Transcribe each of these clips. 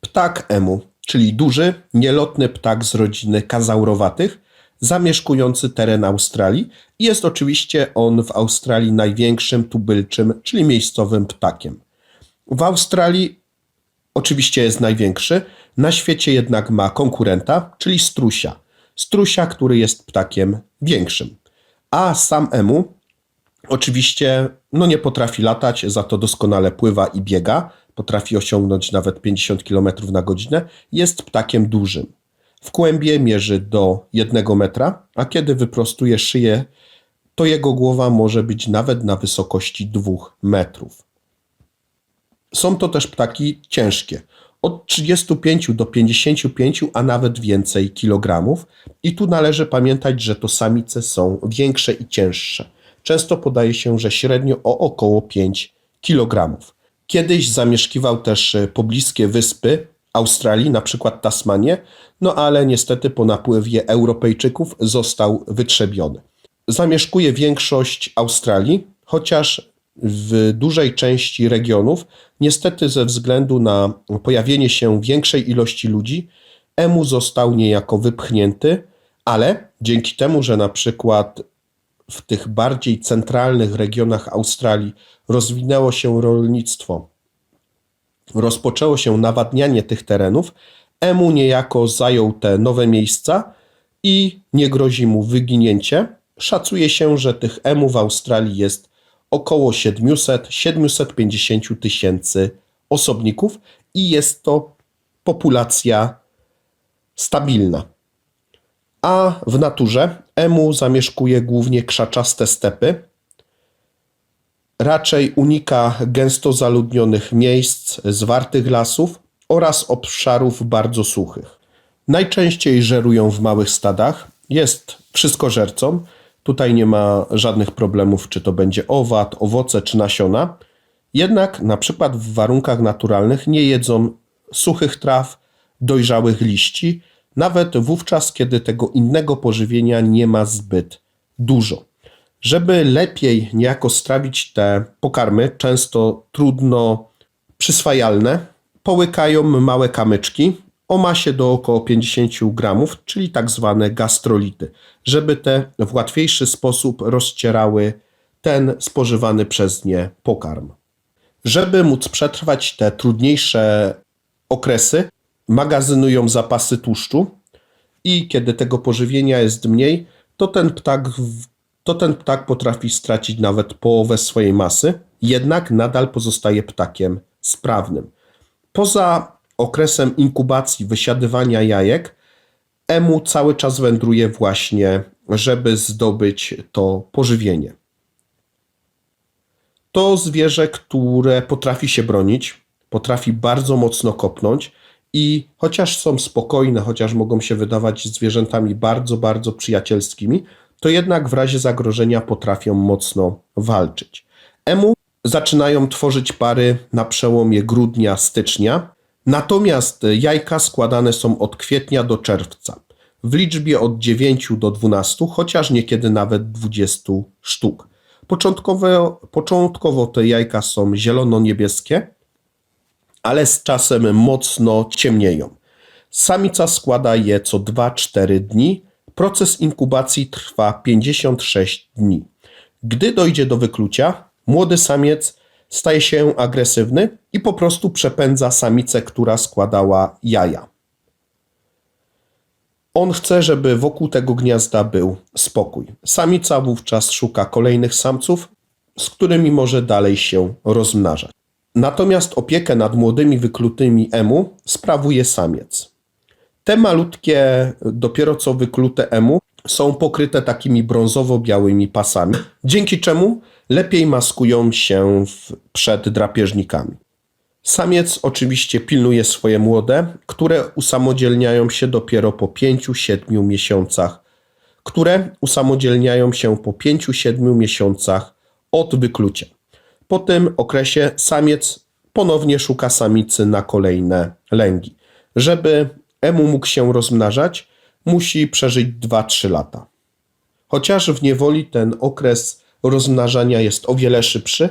Ptak emu, czyli duży, nielotny ptak z rodziny kazaurowatych, zamieszkujący teren Australii. Jest oczywiście on w Australii największym tubylczym, czyli miejscowym ptakiem. W Australii oczywiście jest największy, na świecie jednak ma konkurenta, czyli strusia. Strusia, który jest ptakiem większym. A sam emu oczywiście no nie potrafi latać, za to doskonale pływa i biega, potrafi osiągnąć nawet 50 km na godzinę, jest ptakiem dużym. W kłębie mierzy do 1 metra, a kiedy wyprostuje szyję, to jego głowa może być nawet na wysokości 2 metrów. Są to też ptaki ciężkie, od 35 do 55, a nawet więcej kilogramów. I tu należy pamiętać, że to samice są większe i cięższe. Często podaje się, że średnio o około 5 kilogramów. Kiedyś zamieszkiwał też e, pobliskie wyspy Australii, na przykład Tasmanię, no ale niestety po napływie Europejczyków został wytrzebiony. Zamieszkuje większość Australii, chociaż w dużej części regionów, niestety ze względu na pojawienie się większej ilości ludzi, emu został niejako wypchnięty, ale dzięki temu, że na przykład w tych bardziej centralnych regionach Australii rozwinęło się rolnictwo, rozpoczęło się nawadnianie tych terenów, emu niejako zajął te nowe miejsca i nie grozi mu wyginięcie. Szacuje się, że tych emu w Australii jest około 700-750 tysięcy osobników i jest to populacja stabilna. A w naturze emu zamieszkuje głównie krzaczaste stepy. Raczej unika gęsto zaludnionych miejsc, zwartych lasów oraz obszarów bardzo suchych. Najczęściej żerują w małych stadach. Jest wszystkożercą. Tutaj nie ma żadnych problemów, czy to będzie owad, owoce czy nasiona. Jednak na przykład w warunkach naturalnych nie jedzą suchych traw, dojrzałych liści, nawet wówczas, kiedy tego innego pożywienia nie ma zbyt dużo. Żeby lepiej niejako strawić te pokarmy, często trudno przyswajalne, połykają małe kamyczki o masie do około 50 gramów, czyli tak zwane gastrolity, żeby te w łatwiejszy sposób rozcierały ten spożywany przez nie pokarm. Żeby móc przetrwać te trudniejsze okresy, magazynują zapasy tłuszczu i kiedy tego pożywienia jest mniej, to ten ptak, to ten ptak potrafi stracić nawet połowę swojej masy, jednak nadal pozostaje ptakiem sprawnym. Poza okresem inkubacji, wysiadywania jajek, emu cały czas wędruje właśnie, żeby zdobyć to pożywienie. To zwierzę, które potrafi się bronić, potrafi bardzo mocno kopnąć i chociaż są spokojne, chociaż mogą się wydawać zwierzętami bardzo, bardzo przyjacielskimi, to jednak w razie zagrożenia potrafią mocno walczyć. Emu zaczynają tworzyć pary na przełomie grudnia, stycznia, natomiast jajka składane są od kwietnia do czerwca w liczbie od 9 do 12, chociaż niekiedy nawet 20 sztuk. Początkowo, początkowo te jajka są zielono-niebieskie, ale z czasem mocno ciemnieją. Samica składa je co 2-4 dni. Proces inkubacji trwa 56 dni. Gdy dojdzie do wyklucia, młody samiec staje się agresywny i po prostu przepędza samicę, która składała jaja. On chce, żeby wokół tego gniazda był spokój. Samica wówczas szuka kolejnych samców, z którymi może dalej się rozmnażać. Natomiast opiekę nad młodymi wyklutymi emu sprawuje samiec. Te malutkie, dopiero co wyklute emu są pokryte takimi brązowo-białymi pasami, dzięki czemu lepiej maskują się przed drapieżnikami. Samiec oczywiście pilnuje swoje młode, które usamodzielniają się dopiero po 5-7 miesiącach, które usamodzielniają się po 5-7 miesiącach od wyklucia. Po tym okresie samiec ponownie szuka samicy na kolejne lęgi. Żeby emu mógł się rozmnażać, musi przeżyć 2-3 lata. Chociaż w niewoli ten okres rozmnażania jest o wiele szybszy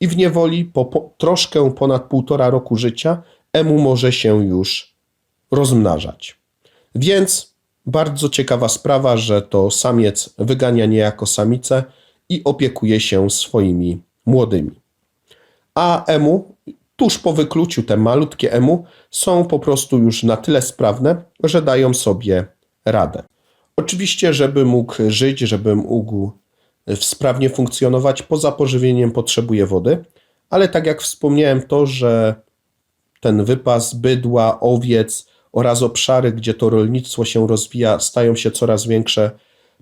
i w niewoli po, po troszkę ponad półtora roku życia emu może się już rozmnażać. Więc bardzo ciekawa sprawa, że to samiec wygania niejako samicę i opiekuje się swoimi młodymi. A emu, tuż po wykluciu te malutkie emu, są po prostu już na tyle sprawne, że dają sobie radę. Oczywiście, żeby mógł żyć, żeby mógł sprawnie funkcjonować, poza pożywieniem potrzebuje wody, ale tak jak wspomniałem, to, że ten wypas bydła, owiec oraz obszary, gdzie to rolnictwo się rozwija, stają się coraz większe,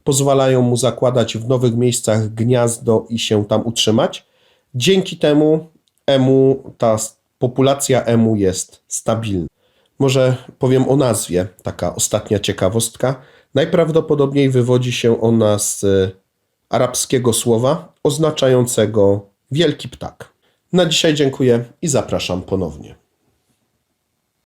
pozwalają mu zakładać w nowych miejscach gniazdo i się tam utrzymać. Dzięki temu emu, ta populacja emu jest stabilna. Może powiem o nazwie, taka ostatnia ciekawostka. Najprawdopodobniej wywodzi się ona z e, arabskiego słowa oznaczającego wielki ptak. Na dzisiaj dziękuję i zapraszam ponownie.